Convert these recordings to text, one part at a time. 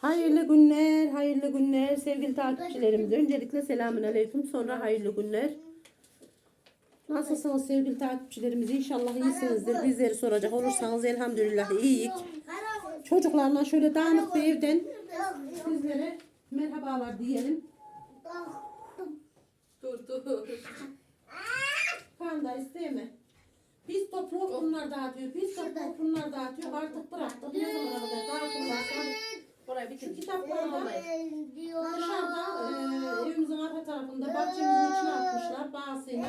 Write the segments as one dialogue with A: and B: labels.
A: Hayırlı günler, hayırlı günler sevgili takipçilerimiz. Öncelikle selamün aleyküm, sonra hayırlı günler. Nasılsınız sevgili takipçilerimiz? İnşallah iyisinizdir. Bizleri soracak olursanız elhamdülillah iyiyik. Çocuklarla şöyle dağınık bir evden sizlere merhabalar diyelim.
B: Dur dur.
A: Kanda isteme. Biz toplu bunlar dağıtıyor. Biz toplu bunlar dağıtıyor. Artık bıraktık. Ne zamana kadar dağıtırlarsa şu
B: bitir.
A: kitaplarda dışarıda e, evimizin arka tarafında bahçemizin içine atmışlar bazısıyla.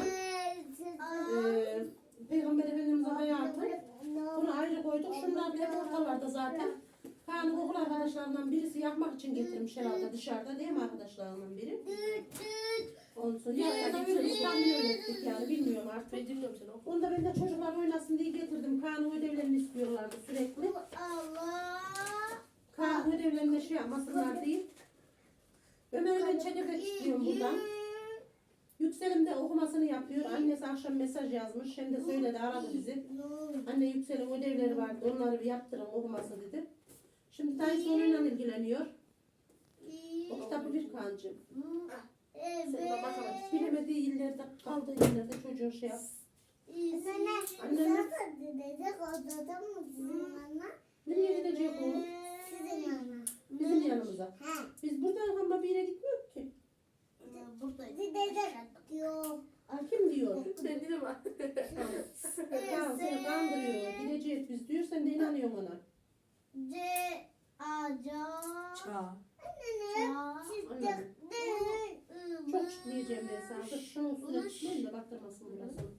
A: E, Peygamber Efendimiz'in hayatı. Bunu ayrı koyduk. Şunlar hep ortalarda zaten. Kaan okul arkadaşlarından birisi yakmak için getirmiş herhalde dışarıda değil mi arkadaşlarından biri? Sonra ya ya da İstanbul'u öğrettik yani bilmiyorum artık.
B: Ben dinliyorum seni oku.
A: Onu da ben de çocuklar oynasın diye getirdim. Kaan ödevlerini istiyorlardı sürekli. Kaan ödevlerine şey yapmasınlar diye. Ömer'e ben çekirdek istiyorum buradan. Yükselim de okumasını yapıyor. Annesi akşam mesaj yazmış. Hem de söyledi aradı bizi. Anne Yüksel'in ödevleri vardı. Onları bir yaptırın okuması dedi. Şimdi dayısı onunla ilgileniyor. O kitabı bir kancım.
B: Sen de bakamazsın.
A: Bilemediği illerde kaldığı illerde çocuğun şey yap. Nereye gidecek oğlum? Bizim yanımıza. Biz buradan ama bir yere gitmiyoruz ki. Kim diyor?
B: Sen dinleme.
A: Ya seni kandırıyor. Gideceğiz biz diyor. Sen de inanıyorsun ona.
B: Ça.
A: Çok çıtlayacağım ben sana. Dur şunun üstüne çıtlayayım da baktırmasın burasını.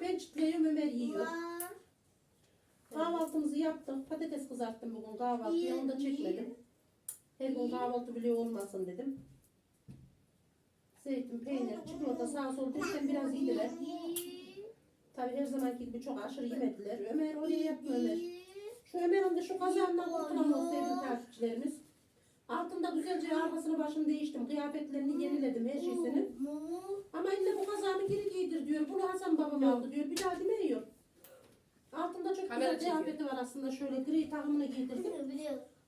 A: Ben çıtlayıyorum Ömer yiyor. Kahvaltımızı yaptık. Patates kızarttım bugün kahvaltıya. Onu da çekmedim. Her gün kahvaltı bile olmasın dedim. Zeytin, peynir, çikolata sağa sola düşsen biraz yediler. Tabi her zamanki gibi çok aşırı yemediler. Ömer oraya yapma Ömer. Şu Ömer'in de şu kazandan kurtulamıyor sevgili takipçilerimiz. Altında güzelce arkasını başını değiştim. Kıyafetlerini yeniledim her şeysini. Ama illa bu kazağını geri giydir diyor. Bunu Hasan babam aldı diyor. Bir daha demiyor. Altında çok
B: Kamera
A: güzel
B: çekiyor.
A: kıyafeti var aslında. Şöyle gri takımını giydirdim.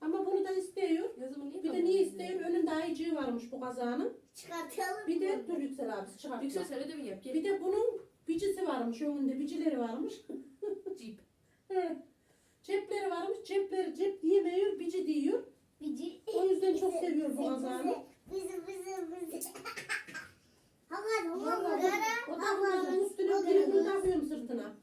A: Ama bunu da istiyor.
B: Ne zaman niye
A: Bir de niye istiyor? Önünde ayıcığı varmış bu kazağının.
C: Çıkartalım.
A: Bir de dur Yüksel abi çıkartma.
B: Yüksel sen ödevini yap. Gel.
A: Bir de bunun bicisi varmış. Önünde bicileri varmış.
B: Jeep.
A: He. Cepleri varmış. Cepleri cep diyemiyor. Bici diyor.
C: Bici.
A: O yüzden çok seviyor bu kazağını.
C: Bizi bizi bizi.
A: Vallahi
C: hakan.
A: o da bunların üstüne birini takıyorum sırtına.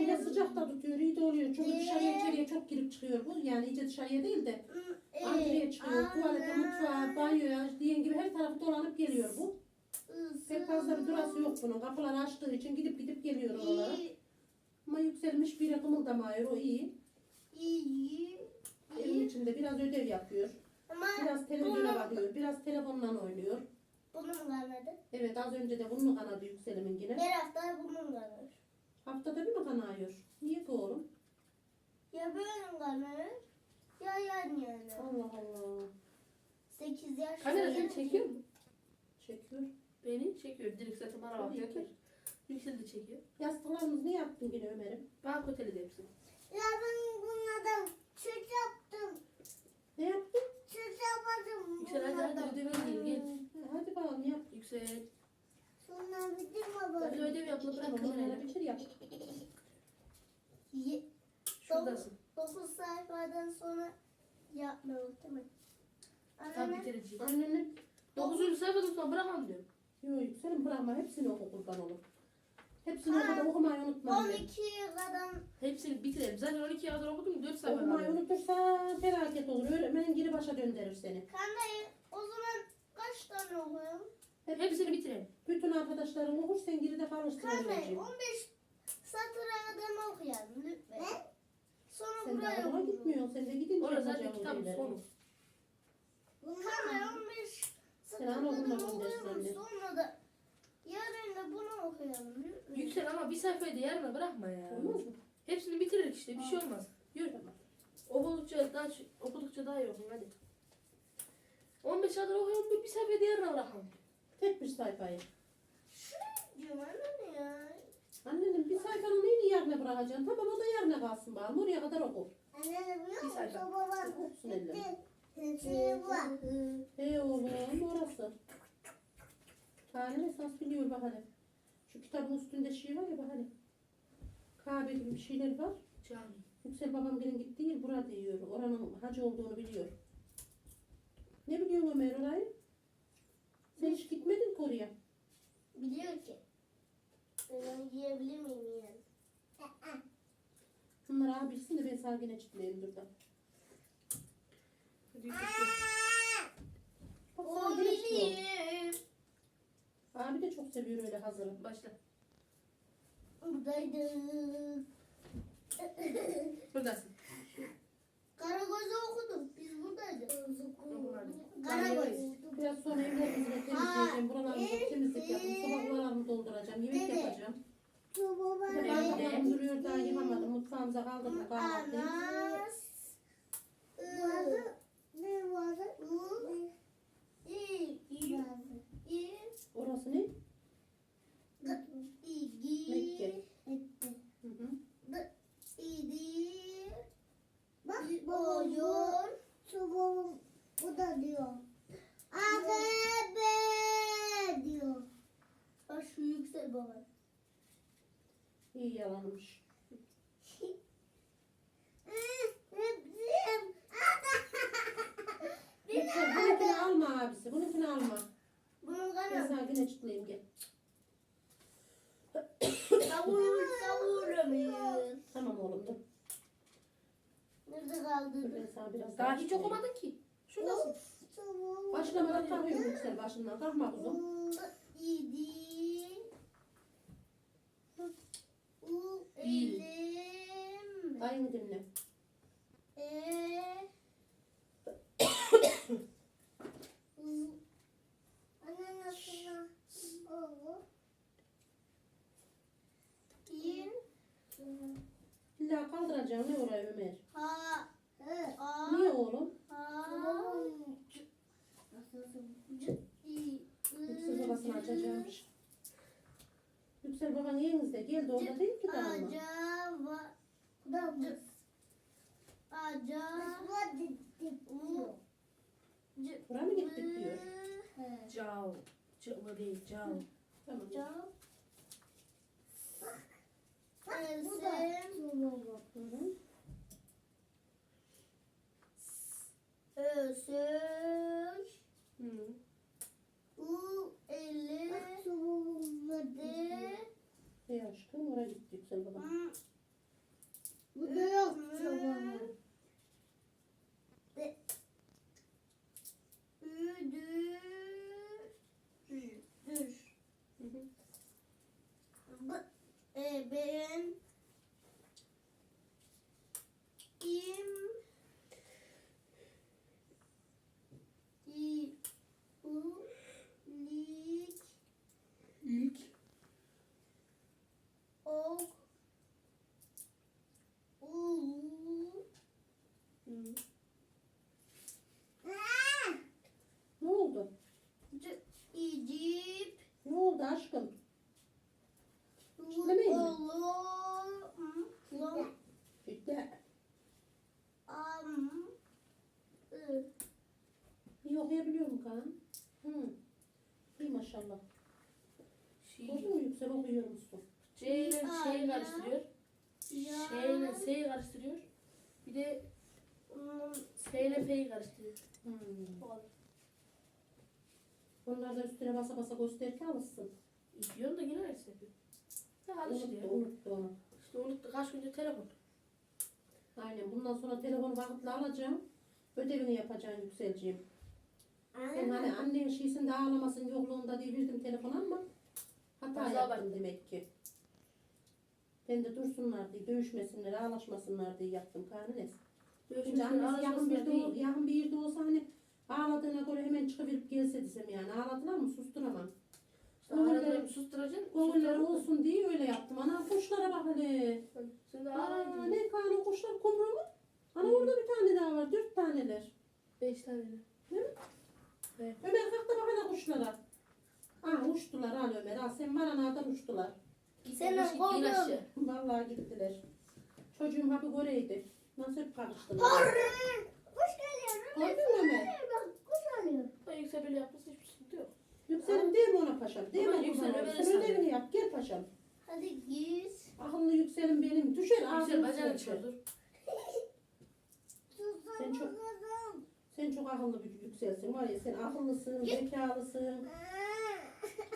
A: Bir de sıcakta tutuyor, iyi de oluyor. Çünkü dışarıya içeriye çok girip çıkıyor bu. Yani iyice dışarıya değil de Ankara'ya çıkıyor. Tuvalete, mutfağa, banyoya diyen gibi her tarafı dolanıp geliyor bu. Pek fazla bir durası yok bunun. Kapıları açtığı için gidip gidip geliyor oralara. Ama yükselmiş biri kımıldamıyor, o iyi. Evin içinde biraz ödev yapıyor.
C: Ama
A: Biraz televizyona bakıyor, biraz telefonla oynuyor.
C: bunun kanadı.
A: Evet az önce de bunu kanadı yükselimin yine.
C: Her hafta bunun kanadı.
A: Haftada bir mi kanıyor? Niye ki oğlum?
C: Ya böyle kanadı ya yan yana.
A: Allah Allah.
C: 8 yaş.
B: Kamera seni çekiyor mu?
A: Çekiyor.
B: Beni çekiyor. Direkt zaten bana
A: Tabii
B: bakıyor.
A: ki.
B: Yüksel de çekiyor.
A: Yastıklarımızı ne yaptın yine Ömer'im?
B: Bank oteli de hepsi.
C: Ya ben bunlardan süt yaptım.
A: Ne yaptın?
C: Süt yapmadım.
B: Yüksel hadi hadi ödevini değil. Gel.
A: Ha, Hadi bakalım yap.
B: Yüksel.
C: Sonra bitirme.
B: Hadi ödev yap. Bırak kamerayı.
A: onları bitir yap.
C: Ye-
B: Şuradasın.
C: 9 sayfadan sonra yapmıyorum değil mi?
B: Tam
C: Anne,
B: bitireceğim.
A: Annenin
B: 9. sayfadan sonra bırakamam diyorum.
A: Yok yükselim bırakma hepsini oku kurban olur. Hepsini oku da okumayı unutma. anne.
C: 12'ye kadar
B: Hepsini bitirelim. Zaten 12 kadar okudum. 4 sayfa
A: Okumayı
B: kaldı.
A: unutursan felaket olur. Öğretmenin geri başa döndürür seni.
C: Kanka o zaman kaç tane okuyorum?
A: Hep,
B: Hepsini bitirelim.
A: bütün arkadaşların okur sen geride kalırsın
C: Kanka
A: öğrenciğim.
C: 15 satıra kadar okuyalım lütfen. Sonra
A: Sen de
C: buraya
A: okula
C: okuyalım.
A: gitmiyorsun. Sen de gidince
B: Orası zaten
A: yapacağım
B: kitabın
A: ödevleri.
B: sonu.
C: Kanka 15
A: Sen ana
C: satırdan
A: okuluna
C: okuyalım
A: göndersin
C: sonra da yarın da bunu okuyalım.
B: Yüksel ama bir sayfayı da yarına bırakma ya.
A: Olmaz mı?
B: Hepsini bitirirdik işte. Bir şey olmaz. Yürü. Okudukça daha, okudukça daha iyi okun hadi. 15 kadar okuyalım. Bir sayfayı da yarına bırakalım.
A: Tek bir sayfayı.
C: Diyorum anne ya.
A: Yarına bırakacaksın. Tamam o da yarına kalsın bakalım. Oraya kadar oku.
D: Anne biliyor
C: Bir
D: musun? var.
A: Okusun.
D: Şey var.
A: Hey oğlum orası. Tane esas biliyor bak hele. Şu kitabın üstünde şey var ya bak hele. Kabe gibi bir şeyler var.
C: Cami.
A: Yüksel babam gelin gittiği yer burada diyor. Oranın hacı olduğunu biliyor. Ne biliyorsun Ömer orayı? Sen hiç gitmedin ki oraya.
D: Biliyor ki. Ben yiyebilir miyim yani?
A: Bunlar abi bilsin de ben sana yine çitleyeyim dur da.
C: Hadi yürü.
A: Bak
D: O
A: sana. Abi de çok seviyor öyle hazırı.
C: Başla.
D: Buradaydık.
C: Buradasın.
D: Karagöz'ü okudum. Biz buradaydık. Karagöz.
A: Biraz sonra evlerimizi temizleyeceğim. Buralarımızı temizlik yapayım. Sabahlarımı dolduracağım. Yemek
D: Dede.
A: yapacağım. Bardaklarım duruyor daha yıkamadım. Mutfağımıza kaldırdım kahvaltıyı.
D: Anas. Vardı. Ne vardı? U. İ. İ. İ.
A: Orası ne?
D: İgi.
A: Mekke.
D: Etti.
A: Hı hı.
D: İdi. Bak boyun. Sobam bu da diyor. Agabe diyor. Bak şu yüksel baba.
A: İyi yalanmış. Yüksel bununkini alma abisi. Bununkini alma.
D: Bunun
A: Ben
D: kanı
A: sana yine çitleyeyim gel.
D: tavuğu savuramıyor.
A: Tamam oğlum dur.
D: Nerede
A: Dur
D: kaldı?
A: ben sana biraz
C: Daha hiç
A: üstüne basa basa göster ki alışsın.
C: İtiyorum da yine öyle yapıyor. Ya
A: Unuttu,
C: alışıyor.
A: unuttu onu.
C: İşte unuttu. Kaç gündür telefon.
A: Aynen bundan sonra telefonu vakitle alacağım. Ödevini yapacaksın Yükselciğim. Ben hani annen şeysinde ağlamasın yokluğunda diye verdim telefonu ama hata
C: Fazla
A: yaptım
C: abarttın.
A: demek ki. Ben de dursunlar diye, dövüşmesinler, ağlaşmasınlar diye yaptım karnines. Şimdi
C: Dövüşmüşler,
A: annesi yakın bir,
C: ağlaşmasınlar
A: de,
C: değil.
A: yakın bir yerde olsa hani ağladığına göre hemen çıkıverip gelse desem yani ağladılar mı susturamam.
C: İşte aralarını susturacaksın.
A: Gönülleri
C: susturacaksın.
A: olsun diye öyle yaptım. Ana kuşlara bak hele.
C: Şimdi
A: Aa, ne kanı kuşlar kumru mu? Ana orada bir tane daha var, dört taneler.
C: Beş tane. de.
A: Ömer kalk da bak hele kuşlara. Ah uçtular al Ömer al sen bana nereden uçtular.
C: Kolun.
B: in aşağı.
A: Vallahi gittiler. Çocuğum hapı göreydi. Nasıl hep karıştılar.
C: Kuş geliyor.
A: Gördün mü Ömer?
C: Bak kuş alıyor.
B: Ben yüksel böyle yapması hiçbir sıkıntı yok.
A: Yükselim değil mi ona paşam? Değil mi?
B: Ama yüksel
A: Yüksel
B: Ömer'e
A: Sen ödevini yap. Gel paşam.
C: Hadi git.
A: Akıllı yükselim benim. Düşer
B: Yüksel
A: ağzını
B: bacağını
A: sıçrar.
B: çıkar dur.
A: Sen çok sen çok akıllı bir yükselsin var ya sen akıllısın, zekalısın.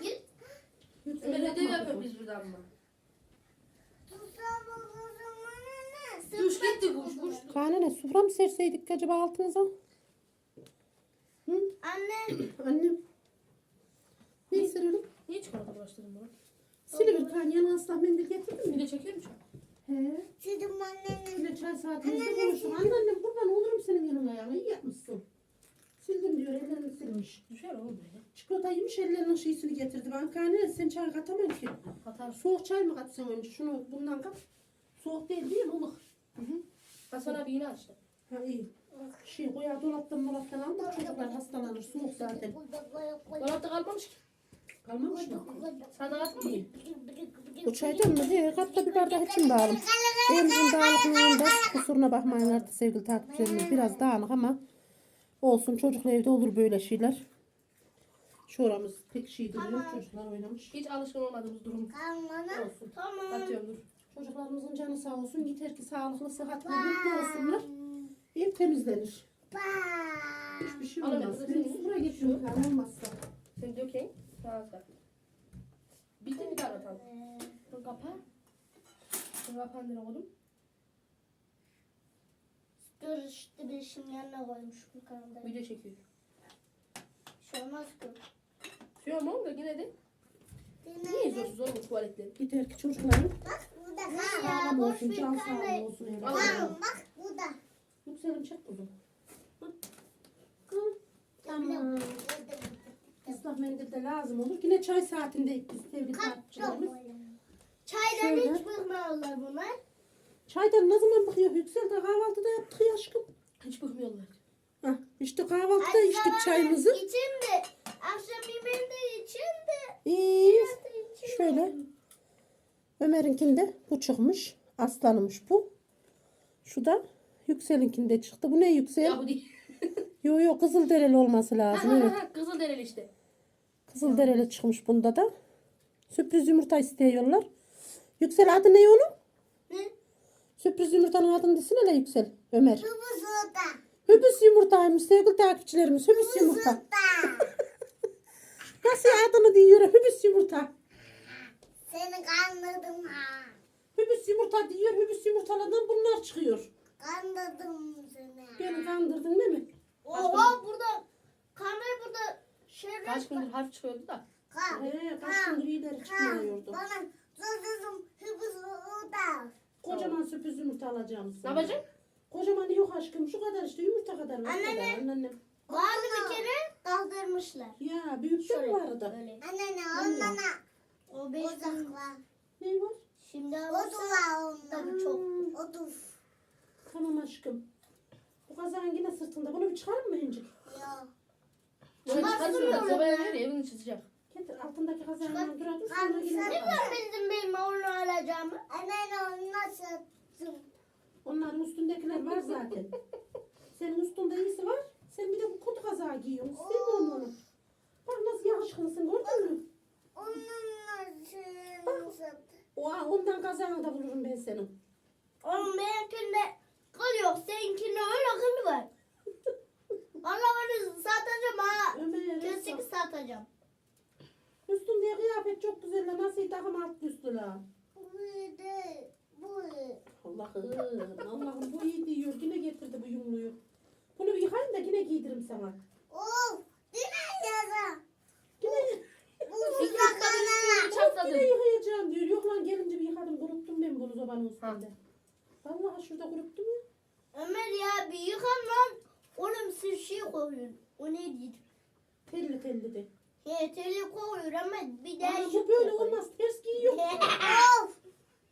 C: Git.
A: Yüksel
B: Ömer ödev
A: yapma
B: yapıyor
A: kızım.
B: biz buradan mı?
C: Kuş
B: Kuş gitti kuş kuş.
A: Kanene sufra mı serseydik acaba altınıza? Hı?
C: Anne.
A: Annem. Ne serelim?
B: Niye çikolata bulaştırdın bunu?
A: Silivir kan yana ıslah mendil getirdin
B: Bir
A: mi?
B: de çekiyor musun?
A: He.
C: Sizin annenin.
A: Bir de çay saatimizde konuştum. Anneannem kurban olurum senin yanına ya. İyi yapmışsın. Sildim diyor ellerini silmiş.
B: Düşer oğlum böyle.
A: Çikolata yemiş ellerinin şeysini getirdi. Ben kanene sen çay katamam ki.
B: Katar.
A: Soğuk çay mı katsın önce? Şunu bundan kat. Soğuk değil değil mi? Ilık.
B: Hasan abi yine açtı.
A: Ha iyi. Şey koyar dolaptan dolaptan alma. Çocuklar hastalanır. Soğuk zaten.
B: Dolapta kalmamış ki.
A: Kalmamış mı?
B: Sana atma.
A: İyi. Bu çaydan mı? He, katta bir bardak için bağırım. Evimizin dağınıklığında kusuruna bakmayın artık sevgili takipçilerimiz. Biraz dağınık ama olsun. Çocukla evde olur böyle şeyler. Şuramız pek şey duruyor. Çocuklar oynamış.
B: Hiç alışkın olmadığımız durum.
A: Olsun.
C: Tamam.
B: Atıyorum dur.
A: Çocuklarımızın canı sağ olsun. Yeter ki sağlıklı, sıhhatli, mutlu olsunlar. Ev temizlenir. Hiçbir şey olmaz. Ben
B: alın.
A: sufra geçiyorum kan olmazsa.
B: Sen dökeyim. Da. Bitti bir daha atalım. Dur kapa. Dur kapağını nereye koydum?
C: Dur işte bir şimdi yanına koymuş bu kanında.
B: Video çekiyor.
C: Şey olmaz ki.
B: Suyor mu oğlum da yine de. Niye izliyorsunuz oğlum bu tuvaletleri?
A: Yeter ki çocukların
C: Bu da
A: sağlam
C: ya boş
A: olsun,
C: bir
A: can olsun.
B: Al.
C: Bak bu da.
A: Yükselim çek kuzum. Tamam. Islak mendil de lazım olur. Yine çay saatindeyiz biz sevgili takipçilerimiz.
C: Çaydan
A: Şöyle.
C: hiç bıkmıyorlar bunlar.
A: Çaydan ne zaman bakıyor? Yüksel de kahvaltıda yaptık ya aşkım.
B: Hiç bıkmıyorlar.
A: Hah, işte kahvaltıda içtik çayımızı.
C: İçim de. Akşam yemeğinde içim de.
A: İyi. Şöyle.
C: de.
A: Ömer'inkinde bu çıkmış. Aslanımış bu. Şu da Yüksel'inkinde çıktı. Bu ne Yüksel?
B: Ya bu değil.
A: Yo yo Kızılderili olması lazım. Evet.
B: ha kızıl dereli işte.
A: Kızılderili çıkmış bunda da. Sürpriz yumurta istiyorlar. Yüksel adı ne onun?
C: Ne?
A: Sürpriz yumurtanın adını desene hele Yüksel. Ömer.
C: Bu soda.
A: Hübüs yumurtaymış sevgili takipçilerimiz. Hübüs yumurta. Nasıl adını diyor? Hübüs yumurta.
C: Seni kandırdım ha.
A: Hübüs yumurta diyor. Hübüs yumurtalardan bunlar çıkıyor.
C: Kandırdım seni.
A: Beni kandırdın değil mi?
C: Oha burada. Kamera burada. Şeref.
B: Kaç gündür harf çıkıyordu da.
C: Kan.
A: Ee, kaç gündür iyileri çıkmıyordu.
C: Bana sözüm hıbız soda.
A: Kocaman sürpriz yumurta alacağım
B: Ne
A: sana.
B: yapacaksın?
A: Kocaman yok aşkım. Şu kadar işte yumurta kadar. var.
C: Anne
A: Bu kadar,
C: ne?
A: Anneannem.
C: Vardı bir kere kaldırmışlar.
A: Ya büyük de mi vardı?
C: Öyle. Anne ne onlara. O beş gün var.
A: Ne var?
C: Şimdi o da var Tabii çok. O da
A: Tamam aşkım. Bu kazağın yine sırtında. Bunu bir çıkarın mı Incik?
C: ya.
B: Şöyle
C: Ama
B: çıkarsın
C: sığmıyor
B: da sobaya ver evini çizecek.
A: Getir altındaki kazağın
C: Çıkar.
A: yanına dur. dur,
C: Ben
A: Sonra yine
C: sen
A: çıkar.
C: bildin benim onu alacağımı. Anne ne onu nasıl
A: Onların üstündekiler var zaten. Senin üstünde iyisi var. Sen bir de bu kot kazağı giyiyorsun. Sevmiyorum onu. Bak nasıl yakışıklısın gördün mü?
C: Onun nasıl
A: O, ondan kazağını da bulurum ben senin.
C: Onun benimkinde kıl yok. Seninkinde öyle kıl var. Valla onu satacağım ha. Kesik satacağım.
A: Üstünde kıyafet çok güzel. Nasıl takım alt üstü la.
C: Bu de bu.
A: Allah'ım. Allah'ım bu iyi diyor. Yine getirdi bu yumruğu. Bunu bir yıkayın da yine giydiririm sana.
C: Of.
A: Yine,
C: anana.
B: bir çatladı.
A: yine yıkayacağım diyor. Yok lan gelince bir yıkadım. Kuruttum ben bunu zobanın üstünde. Vallahi şurada kuruttum ya.
C: Ömer ya bir yıkan lan. Oğlum siz şey koyun. O ne dedi?
A: Telli telli de.
C: Yeteri koyuyor ama bir daha
A: Ama bu böyle olmaz. Ters giyiyor.
C: Of.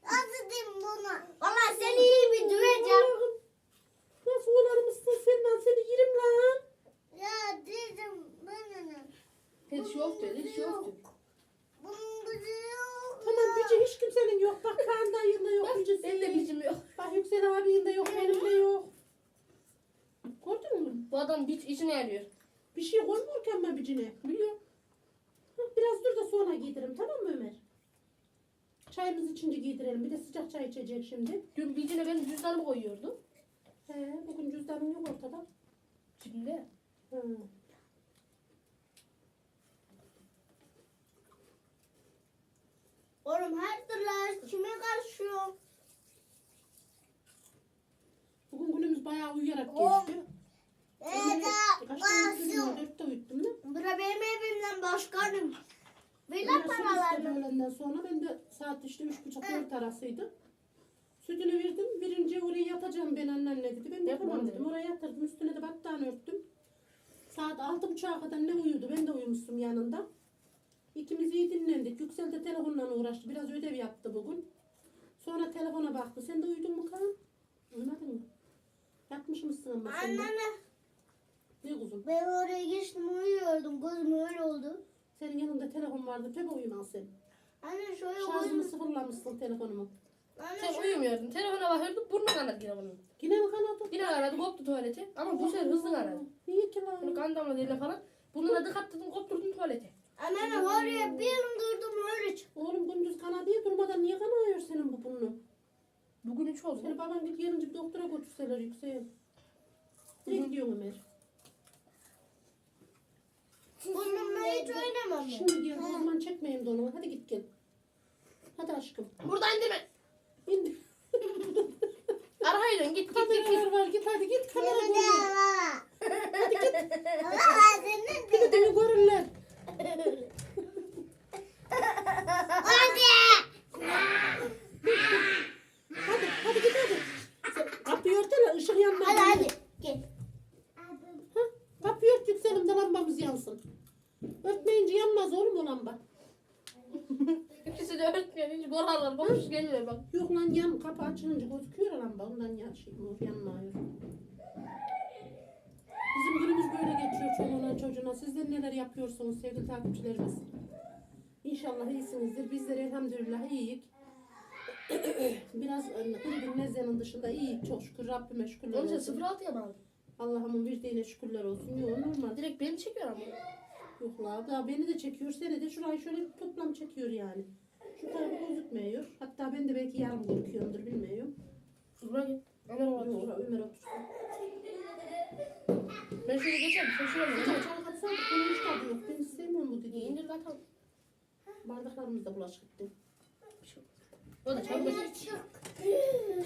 C: Nasıl diyeyim bunu? Valla seni iyi bir duyacağım.
A: Allah'ım. Nasıl olarmışsın sen lan? Seni yerim lan.
C: Ya dedim bana ne?
B: Hiç yoktu hiç yoktu.
C: Bunun gücü yok.
A: Tamam Büce hiç kimse Kaan dayında yok.
B: Bak
A: Yücesi.
B: benim de bicim yok.
A: Bak Yüksel abinin de yok. Benim de yok. Gördün mü?
B: Bu adam biç içine yarıyor.
A: Bir şey koymuyorken ben bicine.
B: Biliyorum.
A: Biraz dur da sonra giydirelim tamam mı Ömer? Çayımızı içince giydirelim. Bir de sıcak çay içecek şimdi.
B: Dün bicine benim cüzdanımı koyuyordum.
A: He, bugün cüzdanın yok ortada.
B: Şimdi.
A: Hı.
C: Oğlum her türlü kime karışıyor?
A: Bugün günümüz bayağı uyuyarak geçti.
C: Evet,
A: Kaçta uyuttum? Dörtte uyuttum da.
C: Bura benim evimden başkanım.
A: Süt istedi
C: paralarını.
A: öğlenden sonra. Ben de saat işte üç buçuk dört arasıydı. Sütünü verdim. Birinci oraya yatacağım ben annenle dedi. Ben de
B: Yapma
A: tamam
B: dedi.
A: dedim. Oraya yatırdım. Üstüne de battaniye örttüm. Saat altı buçuğa kadar ne uyudu? Ben de uyumuştum yanında. İkimiz iyi dinlendik. Yüksel de telefonla uğraştı. Biraz ödev yaptı bugün. Sonra telefona baktı. Sen de uyudun mu Kaan? Uyumadın mı? Yatmış mısın ama sen de?
C: Anneanne
A: Ne kuzum?
C: ben oraya geçtim uyuyordum. Gözüm öyle oldu.
A: Senin yanında telefon vardı. Tabi uyumaz sen.
C: Anne şöyle
A: Şarjını
C: uyudum.
A: sıfırlamışsın telefonumu.
C: Anne
B: Sen
C: şöyle.
B: uyumuyordun. Telefona bakıyordun. Burnu kanadı yine bunun.
A: Yine mi kanadı?
B: Yine kanadı koptu tuvaleti. Ama bu sefer hızlı kanadı.
A: Niye ki lan?
B: Bunu kan damladı eline falan. Burnuna dıkattırdın kopturdun tuvaleti.
C: Anneanne oraya bir durdum öyle çıktım.
A: Oğlum gündüz kana diye durmadan niye kanıyor senin bu burnun?
B: Bugün üç oldu.
A: Seni baban git yarınca bir doktora götürseler yüksel. Ne gidiyorsun Ömer?
C: Burnumla hiç oynamam.
A: Şimdi gel o zaman çekmeyeyim de onu. Hadi git gel. Hadi aşkım.
B: Buradan değil mi?
A: İndi.
B: Arkaya dön git git git.
A: Kameralar var git hadi git kamera görüyor. Hadi git. Bir de beni görürler. Hadi hadi git hadi. Sen Kapıyı örtene ışık yanmaz.
C: Hadi hadi. Gel.
A: Hah, Kapıyı ört yükselim de lambamız yansın. Örtmeyince yanmaz oğlum o lamba.
B: İkisi de örtmüyor. Hiç korkarlar. Konuş geliyor bak.
A: Yok lan yan kapı açılınca gözüküyor ya lamba ondan yan şey yanmıyor. Bizim günümüz böyle geçiyor çoluğuna çocuğuna. Sizler neler yapıyorsunuz sevgili takipçilerimiz? İnşallah iyisinizdir. Bizler elhamdülillah iyiyiz. Biraz e, gribin nezlenin dışında iyiyiz çok şükür Rabbime şükürler
B: için
A: olsun.
B: 06'ya mı aldın?
A: Allah'ımın verdiğine şükürler olsun. Yok normal.
B: Direkt beni çekiyor ama.
A: Yok la daha beni de çekiyor seni de şurayı şöyle toplam çekiyor yani. Şu tarafı gözükmüyor. Hatta ben de belki yarım gözüküyorumdur bilmiyorum.
B: Buraya git. Ömer
A: Yok
B: orada.
A: ora Ömer otursun.
B: Ben şöyle geçerim. Sen şuraya
A: Çay
B: gel.
A: çay katsana bunun hiç tadı yok. Ben istemiyorum bu dediği.
B: indir katalım.
A: Bardaklarımızda bulaşık gitti.
B: O da çabuk.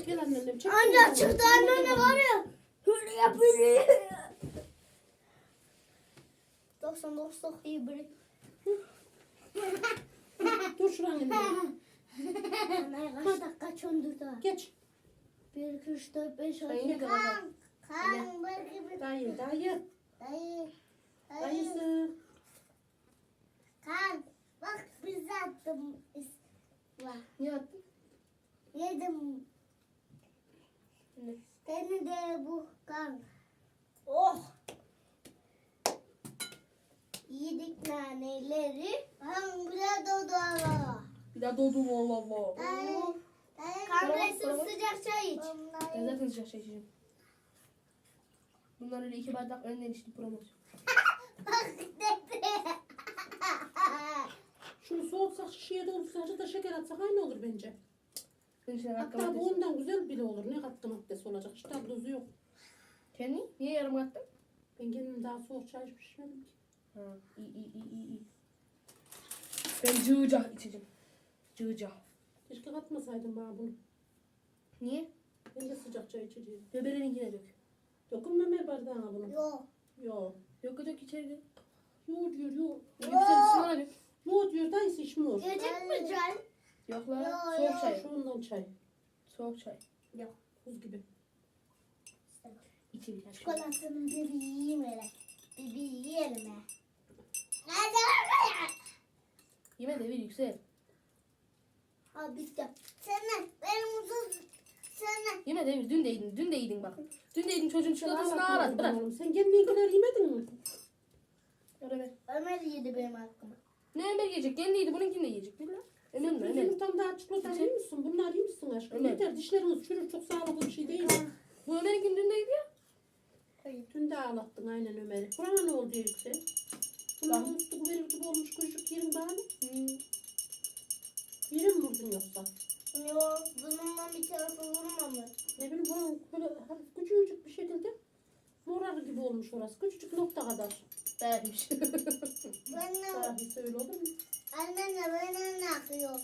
A: Gel annem çek.
C: Anca çıktı anneanne var ya. Böyle yapıyor. 99 çok iyi biri.
A: Dur şuranın önünde.
C: Anne kaç dakika çöndürdü.
A: Geç.
C: 1, 2, 3, 4, 5, 6,
B: Ben yine de bakarım.
C: Kan bir
A: Dayı dayı.
C: dayı.
A: Dayısı.
C: Kan bak biz attım.
B: Niye attın?
C: yedim.
B: Ne?
C: Seni de bu kan. Oh. Kan bile dodalı.
B: Bir daha doğdum Allah Allah.
C: Kahvesi sıcak çay iç.
B: Ben zaten sıcak şey içeceğim. Bunlar öyle iki bardak önden içti promosyon.
C: Bak dedi.
A: Şunu soğutsak şişeye doldursak da şeker atsak aynı olur bence.
B: Katkı
A: Hatta bu ondan güzel bile olur. Ne katkı maddesi olacak? Hiç tadı yok.
B: Kendi? Niye yarım attın?
A: Ben kendim daha soğuk çay hiç pişirmedim ki.
B: Ha, iyi iyi iyi iyi. iyi. Ben cığcah içeceğim. Cığcah.
A: Keşke katmasaydım bana bunu.
B: Niye?
A: Ben de sıcak çay içeceğim.
B: Bebereninkine dök.
A: Dokunma Ömer bardağına bunu.
C: Yok.
A: Yok.
B: Yok dök içeri dök.
A: Yo diyor yo.
B: Yüksel ısmana dök.
A: Yo diyor dayısı içmiyor.
C: Yiyecek mi çay?
B: Yok la.
C: Yo,
B: Soğuk
C: yo.
B: çay.
A: Şu ondan çay.
B: Soğuk çay.
A: Buz gibi.
B: İçi bir
C: Çikolatanın bir yiyeyim hele. Bir yiyelim he.
B: Yeme de bir yüksel.
C: Ha bitti. Sana benim uzun sana.
B: Yeme de bir. Dün de yedin. Dün de yedin bak. Dün de yedin çocuğun çikolatasını
A: oğlum
B: Bırak.
A: oğlum. Sen kendinkileri yemedin mi?
B: Öyle ver.
C: Ömer yedi benim hakkımı.
B: Ne Ömer yiyecek? Kendi yedi. Bununkini de yiyecek. Bil lan. Önemli
A: Süt
B: önemli.
A: yumurtam daha çikolata iyi misin? Bunlar iyi misin aşkım?
B: Evet.
A: Yeter dişleriniz çürür çok sağlıklı bir şey değil.
B: Bu Ömer'in günlüğündeydi ya.
A: Dün de ağlattın aynen Ömer'i. Kur'an'a ne oldu yüksek? Bunun musluk verir gibi olmuş yerin daha mı? Yere mi vurdun yoksa?
C: Yok bununla bir tarafı vurmamış.
A: Ne bileyim buranın böyle hafif küçücük bir şekilde morarı gibi olmuş orası. Küçücük nokta kadar.
B: Değermiş.
C: Benim
A: Sahi söyle olur mu?
C: annemle benim akıyor.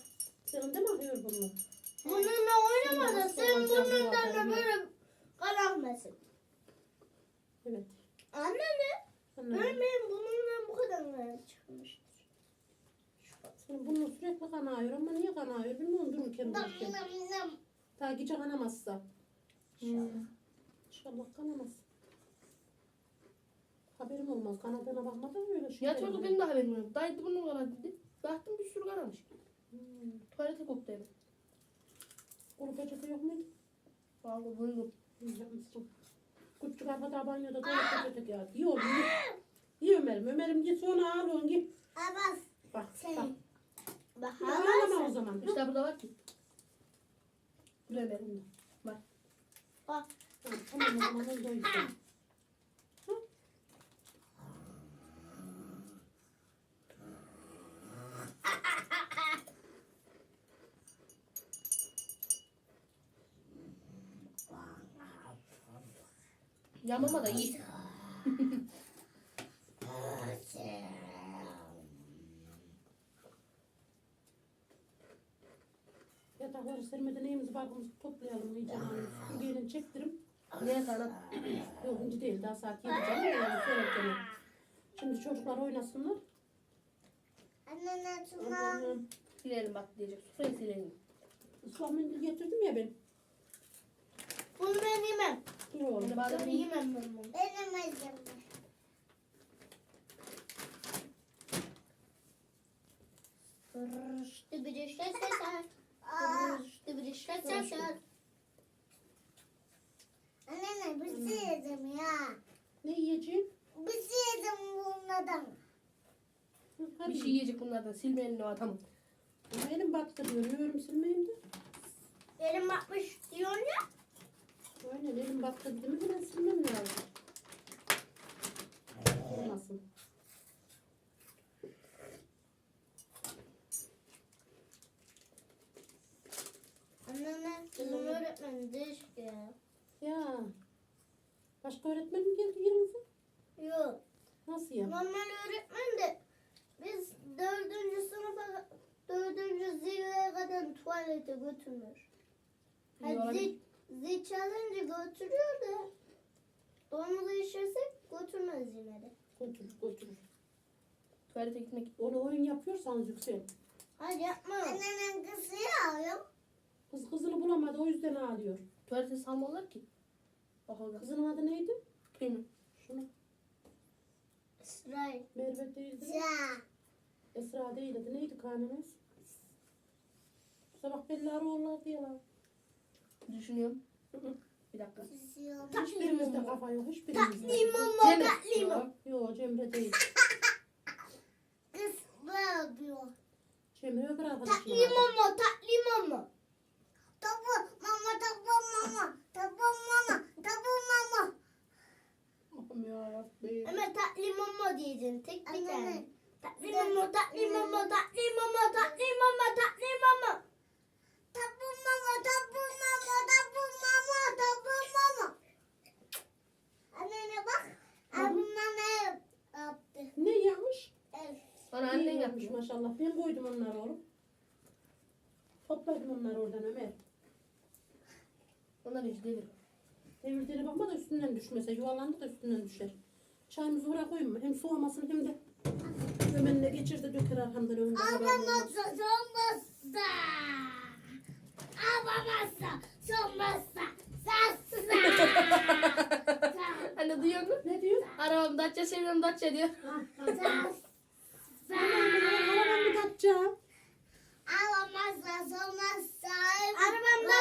A: Senin de mi akıyor bunun?
C: Bununla oynamadı. Sen bununla da böyle karanmasın.
A: Evet.
C: Anne ne?
A: Anladım.
C: Ben benim bununla karan çıkmıştır.
A: Senin bunun sürekli kanıyor ama niye kanıyor bilmiyorum dururken dururken. Daha gece kanamazsa.
B: Hmm.
A: İnşallah kanamaz. Haberim olmaz. Kanadına bakmadan öyle şey.
B: Ya çocuk benim de haberim yok. Dayı bunun kadar dedi. Baktım bir sürü karamış.
A: Hmm.
B: Tuvalete koktu eve.
A: Kuru peçete yok muydu?
B: Vallahi buldum.
A: Yapmışsın. Küçük arkada banyoda dolu peçete geldi. İyi oğlum iyi. Ömer'im. Ömer'im git sonra ağla onu git.
C: Abbas
A: Bak
C: Şey,
A: bak.
C: bak
A: Ağlama o zaman.
B: İşte burada var ki. Bu Ömer'in. Bak.
C: Bak.
A: Ha, Tamam o zaman onu doydu.
B: Yamama da iyi.
A: Yatakları sermeden neyimizi bakımızı toplayalım iyice. Bu gelin çektirim.
B: Ne kanat?
A: Yok ince değil daha yedi canım. Yani söylerken. Şimdi çocuklar oynasınlar.
C: Anne
A: Ondan sonra
B: Silelim bak diyecek. Sufrayı silelim.
A: ıslak mendil getirdim ya ben.
C: Bunu ben yemem.
A: İyi oğlum.
B: Şimdi bazen
C: Ben yemem ben bunu. Ben yemeyeceğim. Rıştı bir işte seser. Rıştı bir işte seser. Anne bir şey yedim ya.
A: Ne yiyeceğim?
C: Bir şey yedim bunlardan.
B: Bir şey yiyecek bunlardan. Silmeyelim o adamı.
A: Elim battı diyor. Ne örüm silmeyeyim de.
C: Elim bakmış diyorsun ya.
A: Aynen elim battı dedi mi ben silmem lazım. Olmasın.
C: Anne bizim öğretmen değişik ya.
A: Ya. Başka öğretmen mi geldi yerimize?
C: Yok.
A: Nasıl ya?
C: Normal öğretmen de biz dördüncü sınıfa dördüncü zirveye kadar tuvalete Hani
B: olabilir.
C: zil, zil çalınca götürüyor da domuzu işirsek götürmez yine de.
A: Götürür götürür.
B: Tuvalete gitmek.
A: Onu oyun yapıyorsanız yüksel.
C: Hadi yapma. Annenin kızı ya.
A: Kız kızını bulamadı o yüzden ağlıyor.
B: Tuvalete salmalılar ki. Bakalım.
A: Kızının adı neydi?
B: Bilmiyorum.
A: Şunu.
C: İsrail.
A: Merve değildi. Esra değildi. Neydi karnımız? Sabah belli arıyorlar diyorlar.
B: Düşünüyorum. Bir dakika.
A: Hiçbirimizde kafa yok. Hiçbirimizde.
C: Limon
B: Cemre.
C: limon.
A: Yok Cemre değil.
C: Kız ne yapıyor?
A: Cemre öbür arkadaşım.
C: Tatlı mama, tatlı mama. Tabu mama, tabu mama, tabu mama, tabu mama.
A: Allah'ım yarabbim.
C: Ama tatlı mama diyeceksin tek bir tane. Tatlı mama, tatlı mama, tatlı mama, tatlı mama, tatlı mama. Tabu mama, tabu mama, tabu mama, tabu mama. Annene bak. Abimden ne yaptı?
A: Ne yapmış?
C: Evet.
B: Bana
A: İyi
B: annen yapmış.
A: maşallah. Ben koydum onları oğlum. Topladım onları oradan Ömer.
B: Hiç devir.
A: Devirdiğine bakma da üstünden düşmese. Yuvarlandı da üstünden düşer. Çayımızı oraya koyayım mı? Hem soğumasın hem de Ömer'le geçir de döker arkamdan önünde. haberim olmaz.
C: Solmazsa. Avamazsa. Solmazsa. Sassa.
B: Anne duyuyor musun?
A: Ne diyor?
B: Arabam Datça seviyorum Datça diyor.
A: Ha, ha. Arabamı da atacağım.
C: Avamazsa. Solmazsa. Arabam da